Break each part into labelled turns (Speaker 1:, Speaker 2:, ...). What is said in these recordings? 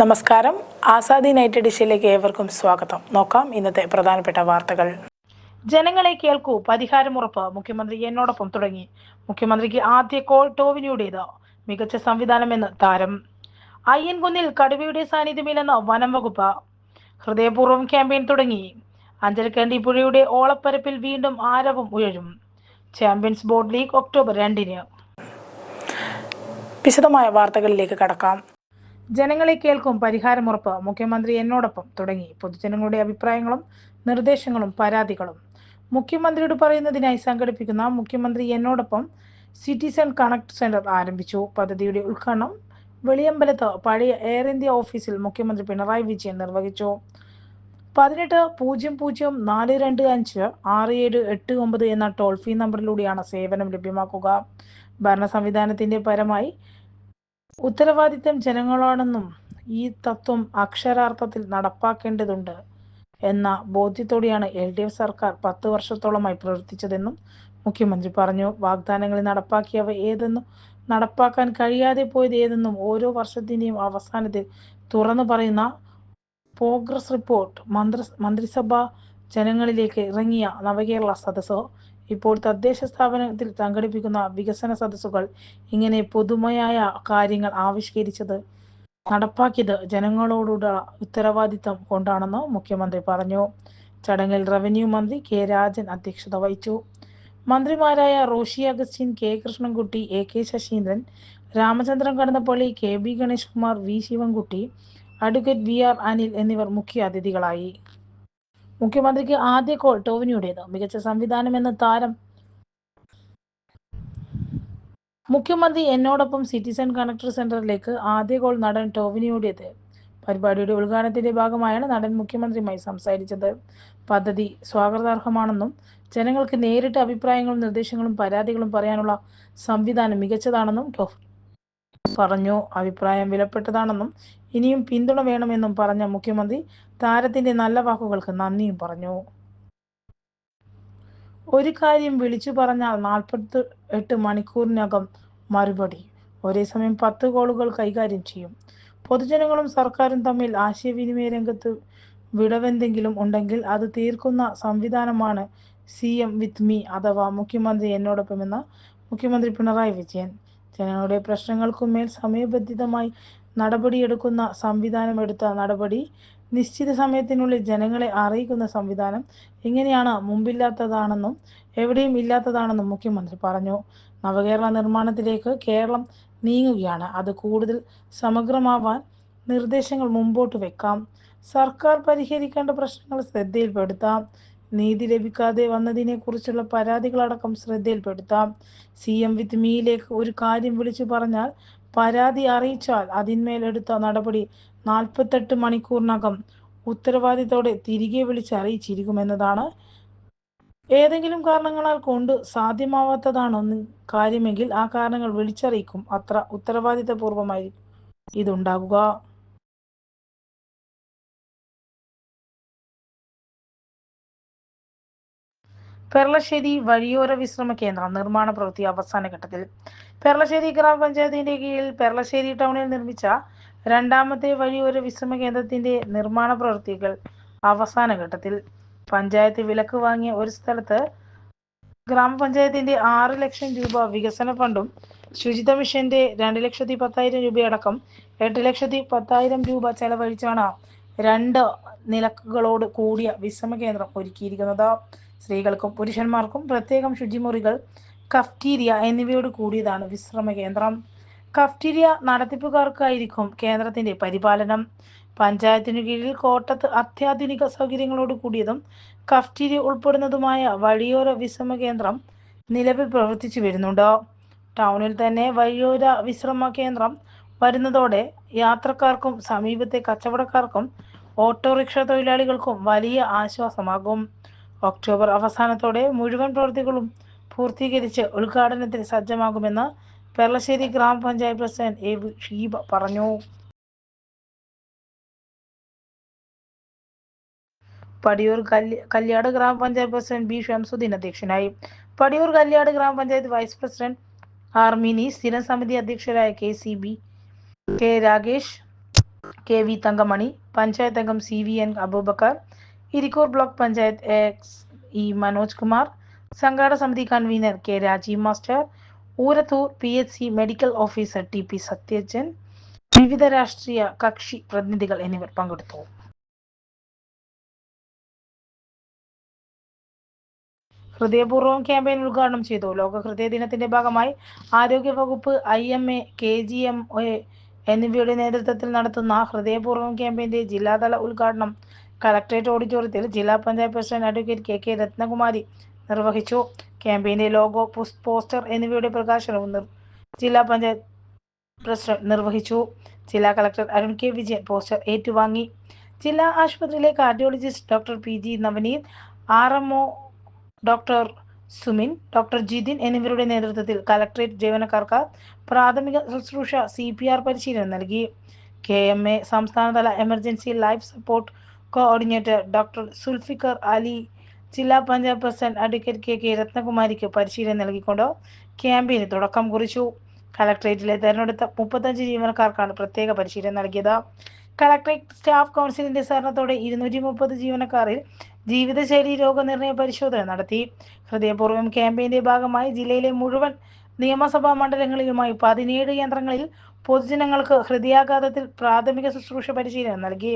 Speaker 1: നമസ്കാരം. ആസാദി നൈറ്റ് ഡിഷയിലേക്ക് ഏവർക്കും സ്വാഗതം. നോക്കാം ഇന്നത്തെ പ്രധാനപ്പെട്ട വാർത്തകൾ. ജനങ്ങളെ കേൾക്കൂ. പരിഹാരമുറപ്പ് മുഖ്യമന്ത്രി എന്നോടൊപ്പം തുടങ്ങി. മുഖ്യമന്ത്രിക്ക് ആദ്യ കോൾ ടോവിനിയുടേത് മികച്ച സംവിധാനമെന്ന് താരം. അയ്യൻകുന്നിൽ കടുവയുടെ സാന്നിധ്യമില്ലെന്ന് വനം വകുപ്പ്. ഹൃദയപൂർവം ക്യാമ്പയിൻ തുടങ്ങി. അഞ്ചരക്കണ്ടി പുഴയുടെ ഓളപ്പരപ്പിൽ വീണ്ടും ആരവം ഉയരും. ചാമ്പ്യൻസ് ബോർഡ് ലീഗ് ഒക്ടോബർ രണ്ടിന്. വിശദമായ വാർത്തകളിലേക്ക് കടക്കാം. ജനങ്ങളെ കേൾക്കും പരിഹാരമുറപ്പ് മുഖ്യമന്ത്രി എന്നോടൊപ്പം തുടങ്ങി. പൊതുജനങ്ങളുടെ അഭിപ്രായങ്ങളും നിർദ്ദേശങ്ങളും പരാതികളും. മുഖ്യമന്ത്രിയോട് പറയുന്നതിനായി സംഘടിപ്പിക്കുന്ന മുഖ്യമന്ത്രി എന്നോടൊപ്പം സിറ്റിസൺ കണക്ട് സെന്റർ ആരംഭിച്ചു. പദ്ധതിയുടെ ഉദ്ഘാടനം വെളിയമ്പലത്ത് പഴയ എയർ ഇന്ത്യ ഓഫീസിൽ മുഖ്യമന്ത്രി പിണറായി വിജയൻ നിർവഹിച്ചു. പതിനെട്ട് പൂജ്യം പൂജ്യം നാല് രണ്ട് അഞ്ച് ആറ് ഏഴ് എട്ട് ഒമ്പത് എന്ന ടോൾ ഫ്രീ നമ്പറിലൂടെയാണ് സേവനം ലഭ്യമാക്കുക. ഭരണ സംവിധാനത്തിന്റെ പരമായി ഉത്തരവാദിത്തം ജനങ്ങളാണെന്നും ഈ തത്വം അക്ഷരാർത്ഥത്തിൽ നടപ്പാക്കേണ്ടതുണ്ട് എന്ന ബോധ്യത്തോടെയാണ് എൽ ഡി എഫ് സർക്കാർ പത്ത് വർഷത്തോളമായി പ്രവർത്തിച്ചതെന്നും മുഖ്യമന്ത്രി പറഞ്ഞു. വാഗ്ദാനങ്ങൾ നടപ്പാക്കിയവ ഏതെന്നും നടപ്പാക്കാൻ കഴിയാതെ പോയത് ഏതെന്നും ഓരോ വർഷത്തിന്റെയും അവസാനത്തിൽ തുറന്നു പറയുന്ന പ്രോഗ്രസ് റിപ്പോർട്ട് മന്ത്രി മന്ത്രിസഭ ജനങ്ങളിലേക്ക് ഇറങ്ങിയ നവകേരള സദസ്സോ ഇപ്പോൾ തദ്ദേശ സ്ഥാപനത്തിൽ സംഘടിപ്പിക്കുന്ന വികസന സദസ്സുകൾ ഇങ്ങനെ പുതുമയായ കാര്യങ്ങൾ ആവിഷ്കരിച്ചത് നടപ്പാക്കിയത് ജനങ്ങളോടുള്ള ഉത്തരവാദിത്തം കൊണ്ടാണെന്ന് മുഖ്യമന്ത്രി പറഞ്ഞു. ചടങ്ങിൽ റവന്യൂ മന്ത്രി കെ രാജൻ അധ്യക്ഷത വഹിച്ചു. മന്ത്രിമാരായ Roshi Augustine K Krishnankutty A K Saseendran Ramachandran Kadannappally K B Ganesh Kumar V Sivankutty advocate V R Anil എന്നിവർ മുഖ്യ അതിഥികളായി മുഖ്യമന്ത്രിക്ക് ആദ്യ കോൾ ടോവിനിയുടേത്. മികച്ച സംവിധാനം എന്ന താരം. മുഖ്യമന്ത്രി എന്നോടൊപ്പം സിറ്റിസൺ കണക്ടർ സെന്ററിലേക്ക് ആദ്യ കോൾ നടൻ ടോവിനിയുടേത്. പരിപാടിയുടെ ഉദ്ഘാടനത്തിന്റെ ഭാഗമായാണ് നടൻ മുഖ്യമന്ത്രിയുമായി സംസാരിച്ചത്. പദ്ധതി സ്വാഗതാർഹമാണെന്നും ജനങ്ങൾക്ക് നേരിട്ട് അഭിപ്രായങ്ങളും നിർദ്ദേശങ്ങളും പരാതികളും പറയാനുള്ള സംവിധാനം മികച്ചതാണെന്നും ടോഫ് പറഞ്ഞു. അഭിപ്രായം വിലപ്പെട്ടതാണെന്നും ഇനിയും പിന്തുണ വേണമെന്നും പറഞ്ഞ മുഖ്യമന്ത്രി താരത്തിന്റെ നല്ല വാക്കുകൾക്ക് നന്ദിയും പറഞ്ഞു. ഒരു കാര്യം വിളിച്ചു പറഞ്ഞാൽ നാൽപ്പത്തി എട്ട് മണിക്കൂറിനകം മറുപടി. ഒരേ സമയം പത്ത് കോളുകൾ കൈകാര്യം ചെയ്യും. പൊതുജനങ്ങളും സർക്കാരും തമ്മിൽ ആശയവിനിമയ രംഗത്ത് വിടവെന്തെങ്കിലും ഉണ്ടെങ്കിൽ അത് തീർക്കുന്ന സംവിധാനമാണ് സി എം വിത്ത് മീ അഥവാ മുഖ്യമന്ത്രി എന്നോടൊപ്പമെന്ന് മുഖ്യമന്ത്രി പിണറായി വിജയൻ. ജനങ്ങളുടെ പ്രശ്നങ്ങൾക്കുമേൽ സമയബന്ധിതമായി നടപടിയെടുക്കുന്ന സംവിധാനം എടുത്ത നടപടി നിശ്ചിത സമയത്തിനുള്ളിൽ ജനങ്ങളെ അറിയിക്കുന്ന സംവിധാനം എങ്ങനെയാണ് മുമ്പില്ലാത്തതാണെന്നും എവിടെയും ഇല്ലാത്തതാണെന്നും മുഖ്യമന്ത്രി പറഞ്ഞു. നവകേരള നിർമ്മാണത്തിലേക്ക് കേരളം നീങ്ങുകയാണ്. അത് കൂടുതൽ സമഗ്രമാവാൻ നിർദ്ദേശങ്ങൾ മുമ്പോട്ട് വെക്കാം. സർക്കാർ പരിഹരിക്കേണ്ട പ്രശ്നങ്ങൾ ശ്രദ്ധയിൽപ്പെടുത്താം. നീതി ലഭിക്കാതെ വന്നതിനെ കുറിച്ചുള്ള പരാതികളടക്കം ശ്രദ്ധയിൽപ്പെടുത്താം. സി എം വിത്ത് മീയിലേക്ക് ഒരു കാര്യം വിളിച്ചു പറഞ്ഞാൽ പരാതി അറിയിച്ചാൽ അതിന്മേൽ എടുത്ത നടപടി നാൽപ്പത്തെട്ട് മണിക്കൂറിനകം ഉത്തരവാദിത്തോടെ തിരികെ വിളിച്ച് അറിയിച്ചിരിക്കുമെന്നതാണ്. ഏതെങ്കിലും കാരണങ്ങളാൽ കൊണ്ട് സാധ്യമാവാത്തതാണൊന്ന് കാര്യമെങ്കിൽ ആ കാരണങ്ങൾ വിളിച്ചറിയിക്കും. അത്ര ഉത്തരവാദിത്തപൂർവമായി ഇതുണ്ടാകുക. പെർളശ്ശേരി വഴിയോര വിശ്രമ കേന്ദ്രം നിർമ്മാണ പ്രവൃത്തി അവസാന ഘട്ടത്തിൽ. പെർളശ്ശേരി ഗ്രാമപഞ്ചായത്തിന്റെ കീഴിൽ പെർളശ്ശേരി ടൗണിൽ നിർമ്മിച്ച രണ്ടാമത്തെ വഴിയോര വിശ്രമ കേന്ദ്രത്തിന്റെ നിർമ്മാണ പ്രവൃത്തികൾ അവസാന ഘട്ടത്തിൽ. പഞ്ചായത്ത് വിലക്ക് വാങ്ങിയ ഒരു സ്ഥലത്ത് ഗ്രാമപഞ്ചായത്തിന്റെ ആറ് ലക്ഷം രൂപ വികസന ഫണ്ടും ശുചിത മിഷന്റെ രണ്ട് ലക്ഷത്തി പത്തായിരം രൂപയടക്കം എട്ട് ലക്ഷത്തി പത്തായിരം രൂപ ചെലവഴിച്ചാണ് രണ്ട് നിലക്കുകളോട് കൂടിയ വിശ്രമ കേന്ദ്രം ഒരുക്കിയിരിക്കുന്നത്. സ്ത്രീകൾക്കും പുരുഷന്മാർക്കും പ്രത്യേകം ശുചിമുറികൾ കഫ്റ്റീരിയ എന്നിവയോട് കൂടിയതാണ് വിശ്രമ കേന്ദ്രം. കഫ്റ്റീരിയ നടത്തിപ്പുകാർക്കായിരിക്കും കേന്ദ്രത്തിന്റെ പരിപാലനം. പഞ്ചായത്തിനു കീഴിൽ കോട്ടത്ത് അത്യാധുനിക സൗകര്യങ്ങളോട് കൂടിയതും കഫ്റ്റീരിയ ഉൾപ്പെടുന്നതുമായ വഴിയോര വിശ്രമ കേന്ദ്രം നിലവിൽ പ്രവർത്തിച്ചു വരുന്നുണ്ട്. ടൗണിൽ തന്നെ വഴിയോര വിശ്രമ കേന്ദ്രം വരുന്നതോടെ യാത്രക്കാർക്കും സമീപത്തെ കച്ചവടക്കാർക്കും ഓട്ടോറിക്ഷ തൊഴിലാളികൾക്കും വലിയ ആശ്വാസമാകും. ഒക്ടോബർ അവസാനത്തോടെ മുഴുവൻ പ്രവൃത്തികളും പൂർത്തീകരിച്ച് ഉദ്ഘാടനത്തിന് സജ്ജമാകുമെന്ന് പെർളശ്ശേരി ഗ്രാമപഞ്ചായത്ത് പ്രസിഡന്റ് എ ഷീബ പറഞ്ഞു. പടിയൂർ കല്യ കല്യാട് ഗ്രാമപഞ്ചായത്ത് പ്രസിഡന്റ് ബി ഷംസുദ്ദീൻ അധ്യക്ഷനായി. പടിയൂർ കല്യാട് ഗ്രാമപഞ്ചായത്ത് വൈസ് പ്രസിഡന്റ് ആർ മിനി സ്ഥിരം സമിതി അധ്യക്ഷരായ K C B K Rakesh K V Thankamani panchayat അംഗം C V N Aboobacker Irikkur block panchayat X E Manoj Kumar സംഘാടക സമിതി convener K Rajeev master Oorathur P H C medical officer T P Sathyajan വിവിധ രാഷ്ട്രീയ കക്ഷി പ്രതിനിധികൾ എന്നിവർ പങ്കെടുത്തു. ഹൃദയപൂർവം campaign ഉദ്ഘാടനം ചെയ്തു. ലോക ഹൃദയ ദിനത്തിന്റെ ഭാഗമായി ആരോഗ്യ വകുപ്പ് I M A K G M A എന്നിവയുടെ നേതൃത്വത്തിൽ നടത്തുന്ന ഹൃദയപൂർവം ക്യാമ്പയിന്റെ ജില്ലാതല ഉദ്ഘാടനം കളക്ടറേറ്റ് ഓഡിറ്റോറിയത്തിൽ ജില്ലാ panchayat president advocate K K Rathnakumari നിർവഹിച്ചു. ക്യാമ്പയിന്റെ ലോഗോ പോസ്റ്റർ എന്നിവയുടെ പ്രകാശനവും ജില്ലാ പഞ്ചായത്ത് പ്രസിഡന്റ് നിർവഹിച്ചു. ജില്ലാ collector Arun K Vijayan poster ഏറ്റുവാങ്ങി. ജില്ലാ ആശുപത്രിയിലെ cardiologist doctor P G Navaneeth R M O doctor Sumin doctor Jithin എന്നിവരുടെ നേതൃത്വത്തിൽ കലക്ട്രേറ്റ് ജീവനക്കാർക്ക് പ്രാഥമിക ശുശ്രൂഷ സി പി ആർ പരിശീലനം നൽകി. കെ എം എ സംസ്ഥാനതല emergency life support coordinator doctor Sulfiker Ali ജില്ലാ panchayat president advocate K K രത്നകുമാരിക്ക് പരിശീലനം നൽകിക്കൊണ്ട് ക്യാമ്പയിന് തുടക്കം കുറിച്ചു. കളക്ട്രേറ്റിലെ തെരഞ്ഞെടുത്ത മുപ്പത്തഞ്ച് ജീവനക്കാർക്കാണ് പ്രത്യേക പരിശീലനം നൽകിയത്. കളക്ട്രേറ്റ് സ്റ്റാഫ് കൗൺസിലിന്റെ സഹകരണത്തോടെ ഇരുന്നൂറ്റി മുപ്പത് ജീവനക്കാരിൽ ജീവിതശൈലി രോഗനിർണയ പരിശോധന നടത്തി. ഹൃദയപൂർവം ക്യാമ്പയിന്റെ ഭാഗമായി ജില്ലയിലെ മുഴുവൻ നിയമസഭാ മണ്ഡലങ്ങളിലുമായി പതിനേഴ് കേന്ദ്രങ്ങളിൽ പൊതുജനങ്ങൾക്ക് ഹൃദയാഘാതത്തിൽ പ്രാഥമിക ശുശ്രൂഷ പരിശീലനം നൽകി.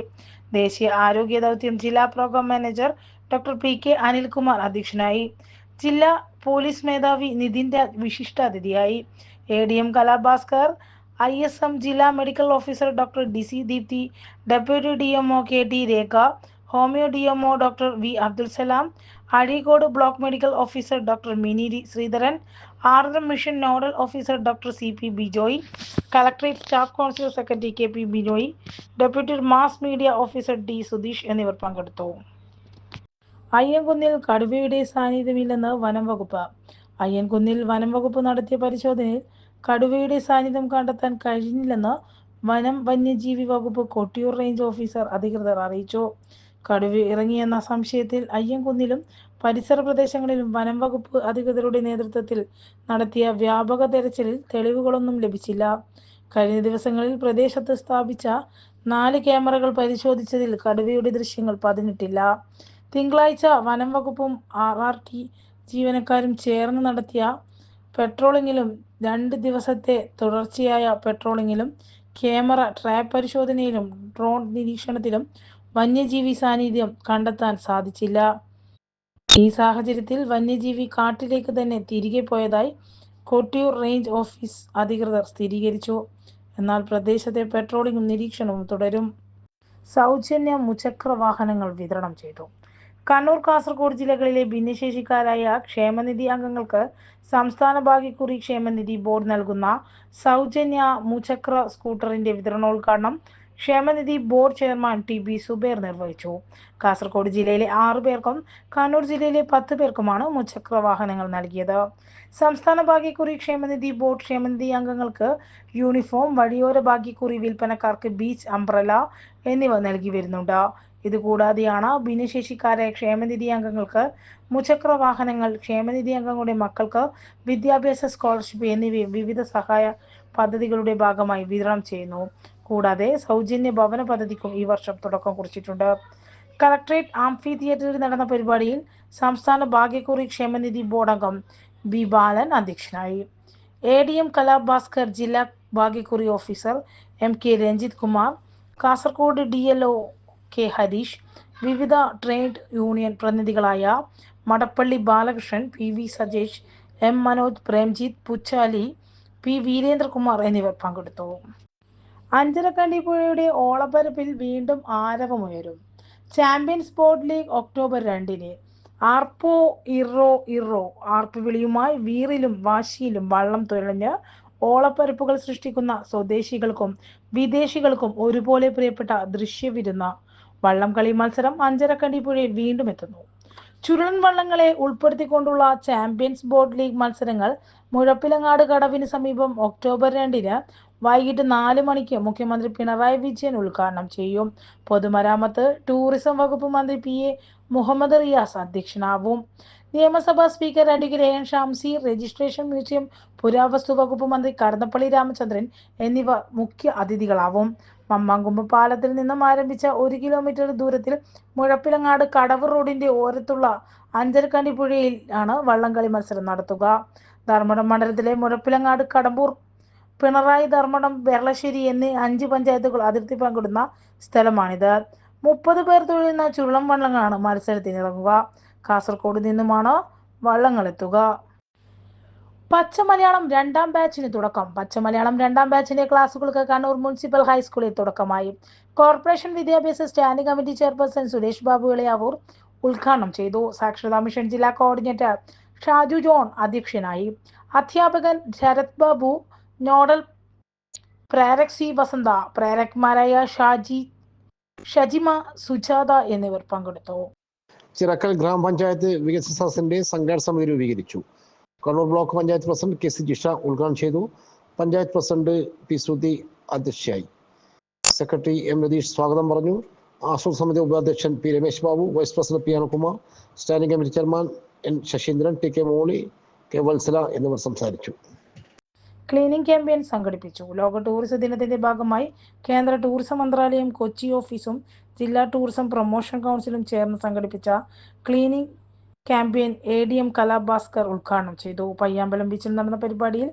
Speaker 1: ദേശീയ ആരോഗ്യ ദൗത്യം ജില്ലാ program manager doctor P K Anilkumar അധ്യക്ഷനായി. ജില്ലാ പോലീസ് മേധാവി Nithin Raj വിശിഷ്ടാതിഥിയായി A D M Kalabhaskar I S M ജില്ലാ medical officer doctor D C Deepthi deputy D M O K T Rekha homeo D M O doctor V Abdul Salam Azhikode block medical officer doctor Mini Sreedharan Aardram mission nodal officer doctor C P Bijoy collectorate staff council secretary K P Bijoy deputy mass media officer D Sudheesh എന്നിവർ പങ്കെടുത്തു. അയ്യൻകുന്നിൽ കടുവയുടെ സാന്നിധ്യമില്ലെന്ന് വനം വകുപ്പ്. അയ്യൻകുന്നിൽ വനം വകുപ്പ് നടത്തിയ പരിശോധനയിൽ കടുവയുടെ സാന്നിധ്യം കണ്ടെത്താൻ കഴിഞ്ഞില്ലെന്ന് വനം വന്യജീവി വകുപ്പ് കൊട്ടിയൂർ റേഞ്ച് ഓഫീസർ അധികൃതർ അറിയിച്ചു. കടുവ ഇറങ്ങിയെന്ന സംശയത്തിൽ അയ്യൻകുന്നിലും പരിസര പ്രദേശങ്ങളിലും വനം വകുപ്പ് അധികൃതരുടെ നേതൃത്വത്തിൽ നടത്തിയ വ്യാപക തെരച്ചിലിൽ തെളിവുകളൊന്നും ലഭിച്ചില്ല. കഴിഞ്ഞ ദിവസങ്ങളിൽ പ്രദേശത്ത് സ്ഥാപിച്ച നാല് ക്യാമറകൾ പരിശോധിച്ചതിൽ കടുവയുടെ ദൃശ്യങ്ങൾ പതിഞ്ഞിട്ടില്ല. തിങ്കളാഴ്ച വനംവകുപ്പും ആർ ആർ ടി ജീവനക്കാരും ചേർന്ന് നടത്തിയ പെട്രോളിങ്ങിലും രണ്ട് ദിവസത്തെ തുടർച്ചയായ പെട്രോളിങ്ങിലും ക്യാമറ ട്രാപ്പ് പരിശോധനയിലും ഡ്രോൺ നിരീക്ഷണത്തിലും വന്യജീവി സാന്നിധ്യം കണ്ടെത്താൻ സാധിച്ചില്ല. ഈ സാഹചര്യത്തിൽ വന്യജീവി കാട്ടിലേക്ക് തന്നെ തിരികെ പോയതായി കൊട്ടിയൂർ റേഞ്ച് ഓഫീസ് അധികൃതർ സ്ഥിരീകരിച്ചു. എന്നാൽ പ്രദേശത്തെ പെട്രോളിംഗും നിരീക്ഷണവും തുടരും. സൗജന്യ മുചക്ര വാഹനങ്ങൾ വിതരണം ചെയ്തു. കണ്ണൂർ കാസർഗോഡ് ജില്ലകളിലെ ഭിന്നശേഷിക്കാരായ ക്ഷേമനിധി അംഗങ്ങൾക്ക് സംസ്ഥാന ഭാഗ്യക്കുറി ക്ഷേമനിധി ബോർഡ് നൽകുന്ന സൗജന്യ മുചക്ര സ്കൂട്ടറിന്റെ വിതരണോദ്ഘാടനം ക്ഷേമനിധി board chairman T B Subair നിർവഹിച്ചു. കാസർഗോഡ് ജില്ലയിലെ ആറു പേർക്കും കണ്ണൂർ ജില്ലയിലെ പത്ത് പേർക്കുമാണ് മുച്ചക്ര വാഹനങ്ങൾ നൽകിയത്. സംസ്ഥാന ഭാഗ്യക്കുറി ക്ഷേമനിധി ബോർഡ് ക്ഷേമനിധി അംഗങ്ങൾക്ക് യൂണിഫോം വഴിയോര ഭാഗ്യക്കുറി വിൽപ്പനക്കാർക്ക് ബീച്ച് അംബ്രല എന്നിവ നൽകി വരുന്നുണ്ട്. ഇതുകൂടാതെയാണ് ഭിന്നശേഷിക്കാരെ ക്ഷേമനിധി അംഗങ്ങൾക്ക് മുചക്ര വാഹനങ്ങൾ ക്ഷേമനിധി അംഗങ്ങളുടെ മക്കൾക്ക് വിദ്യാഭ്യാസ സ്കോളർഷിപ്പ് എന്നിവയും വിവിധ സഹായ പദ്ധതികളുടെ ഭാഗമായി വിതരണം ചെയ്യുന്നു. കൂടാതെ സൗജന്യ ഭവന പദ്ധതിക്കും ഈ വർഷം തുടക്കം കുറിച്ചിട്ടുണ്ട്. കളക്ട്രേറ്റ് ആംഫി തിയേറ്ററിൽ നടന്ന പരിപാടിയിൽ സംസ്ഥാന ഭാഗ്യക്കുറി ക്ഷേമനിധി ബോർഡ് അംഗം ബി ബാലൻ അധ്യക്ഷനായി. എ ഡി എം കലാഭാസ്കർ ജില്ലാ ഭാഗ്യക്കുറി officer M K Ranjith Kumar Kasaragod D L O K Harish വിവിധ trade union പ്രതിനിധികളായ Madappally Balakrishnan P V Sajesh M Manoj Premjith Puchali P Veerendrakumar എന്നിവർ പങ്കെടുത്തു. അഞ്ചരക്കണ്ടി പുഴയുടെ ഓളപ്പരപ്പിൽ വീണ്ടും ആരവമുയരും. ചാമ്പ്യൻസ് സ്പോർട് ലീഗ് ഒക്ടോബർ രണ്ടിന് ആർപ്പോ ഇറോ ഇറോ ആർപ്പ് വിളിയുമായി വീറിലും വാശിയിലും വള്ളം തുഴഞ്ഞ് ഓളപ്പരപ്പുകൾ സൃഷ്ടിക്കുന്ന സ്വദേശികൾക്കും വിദേശികൾക്കും ഒരുപോലെ പ്രിയപ്പെട്ട ദൃശ്യവിരുന്ന വള്ളംകളി മത്സരം അഞ്ചരക്കണ്ടി പുഴയിൽ വീണ്ടും എത്തുന്നു. ചുരുളൻ വള്ളങ്ങളെ ഉൾപ്പെടുത്തിക്കൊണ്ടുള്ള ചാമ്പ്യൻസ് ബോർഡ് ലീഗ് മത്സരങ്ങൾ മുഴപ്പിലങ്ങാട് കടവിന് സമീപം ഒക്ടോബർ രണ്ടിന് വൈകിട്ട് നാല് മണിക്ക് മുഖ്യമന്ത്രി പിണറായി വിജയൻ ഉദ്ഘാടനം ചെയ്യും. പൊതുമരാമത്ത് ടൂറിസം വകുപ്പ് മന്ത്രി പി എ മുഹമ്മദ് റിയാസ് അധ്യക്ഷനാവും. നിയമസഭാ speaker advocate N Shamseer registration museum പുരാവസ്തു വകുപ്പ് മന്ത്രി കടന്നപ്പള്ളി രാമചന്ദ്രൻ എന്നിവ മുഖ്യ അതിഥികളാവും. മമ്മാങ്കുമ്പ് പാലത്തിൽ നിന്നും ആരംഭിച്ച ഒരു കിലോമീറ്റർ ദൂരത്തിൽ മുഴപ്പിലങ്ങാട് കടവ് റോഡിന്റെ ഓരത്തുള്ള അഞ്ചരക്കണ്ടി പുഴയിലാണ് വള്ളംകളി മത്സരം നടത്തുക. ധർമ്മടം മണ്ഡലത്തിലെ മുഴപ്പിലങ്ങാട് കടമ്പൂർ പിണറായി ധർമ്മടം വെള്ളശ്ശേരി എന്നീ അഞ്ച് പഞ്ചായത്തുകൾ അതിർത്തി പങ്കിടുന്ന സ്ഥലമാണിത്. മുപ്പത് പേർ തൊഴിലുന്ന ചുരുളം വള്ളങ്ങളാണ് മത്സരത്തിനിറങ്ങുക കാസർഗോഡ് നിന്നുമാണ് വള്ളങ്ങൾ എത്തുക പച്ചമലയാളം രണ്ടാം ബാച്ചിന് തുടക്കം. പച്ചമലയാളം രണ്ടാം ബാച്ചിന്റെ ക്ലാസുകൾക്ക് കണ്ണൂർ മുനിസിപ്പൽ ഹൈസ്കൂളിൽ തുടക്കമായി. കോർപ്പറേഷൻ വിദ്യാഭ്യാസ standing committee chairperson Suresh Babu Elayavoor ഉദ്ഘാടനം ചെയ്തു. സാക്ഷരതാ മിഷൻ ജില്ലാ കോർഡിനേറ്റർ ഷാജു ജോൺ അധ്യക്ഷനായി. അധ്യാപകൻ ശരത് ബാബു നോഡൽ പ്രേരക് സി വസന്ത പ്രേരക്മാരായ ഷാജി ഷജിമ സുജാത എന്നിവർ പങ്കെടുത്തു.
Speaker 2: ചിറക്കൽ ഗ്രാമപഞ്ചായത്ത് വികസന സദസ്സിന്റെ സംഘാടന സമിതി രൂപീകരിച്ചു. Kannur block panchayat president K C Jisha ഉദ്ഘാടനം ചെയ്തു. പഞ്ചായത്ത് പ്രസിഡന്റ് പി ശ്രുതി അധ്യക്ഷയായി. സെക്രട്ടറി എം രതീഷ് സ്വാഗതം പറഞ്ഞു. ആസൂർ സമിതി ഉപാധ്യക്ഷൻ P Ramesh Babu vice president P Anukumar standing committee chairman N Saseendran T K Molly K Valsala എന്നിവർ സംസാരിച്ചു.
Speaker 1: ക്ലീനിംഗ് ക്യാമ്പയിൻ സംഘടിപ്പിച്ചു. ലോക ടൂറിസം ദിനത്തിന്റെ ഭാഗമായി കേന്ദ്ര ടൂറിസം മന്ത്രാലയം കൊച്ചി ഓഫീസും ജില്ലാ ടൂറിസം പ്രൊമോഷൻ കൗൺസിലും ചേർന്ന് സംഘടിപ്പിച്ച cleaning campaign A D M Kalabhaskar ഉദ്ഘാടനം ചെയ്തു. പയ്യാമ്പലം ബീച്ചിൽ നടന്ന പരിപാടിയിൽ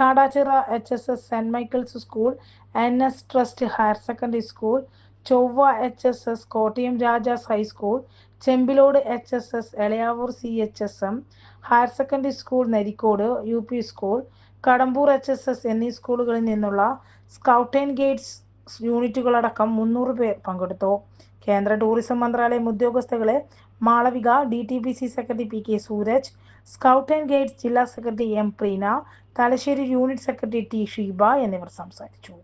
Speaker 1: Kadachira H S S saint Michael's school N S trust higher secondary school Chovva H S S Kottayam Rajas high school Chembilode H S S Elayavoor C H S M higher secondary school Narikode U P school Kadambur H S S എന്നീ സ്കൂളുകളിൽ നിന്നുള്ള scout and guides യൂണിറ്റുകളടക്കം മുന്നൂറ് പേർ പങ്കെടുത്തു. കേന്ദ്ര tourism മന്ത്രാലയം ഉദ്യോഗസ്ഥകളെ Malavika D T P C secretary P K Sooraj scout and guides ജില്ലാ secretary M Preena Thalassery unit secretary T Sheeba എന്നിവർ സംസാരിച്ചു.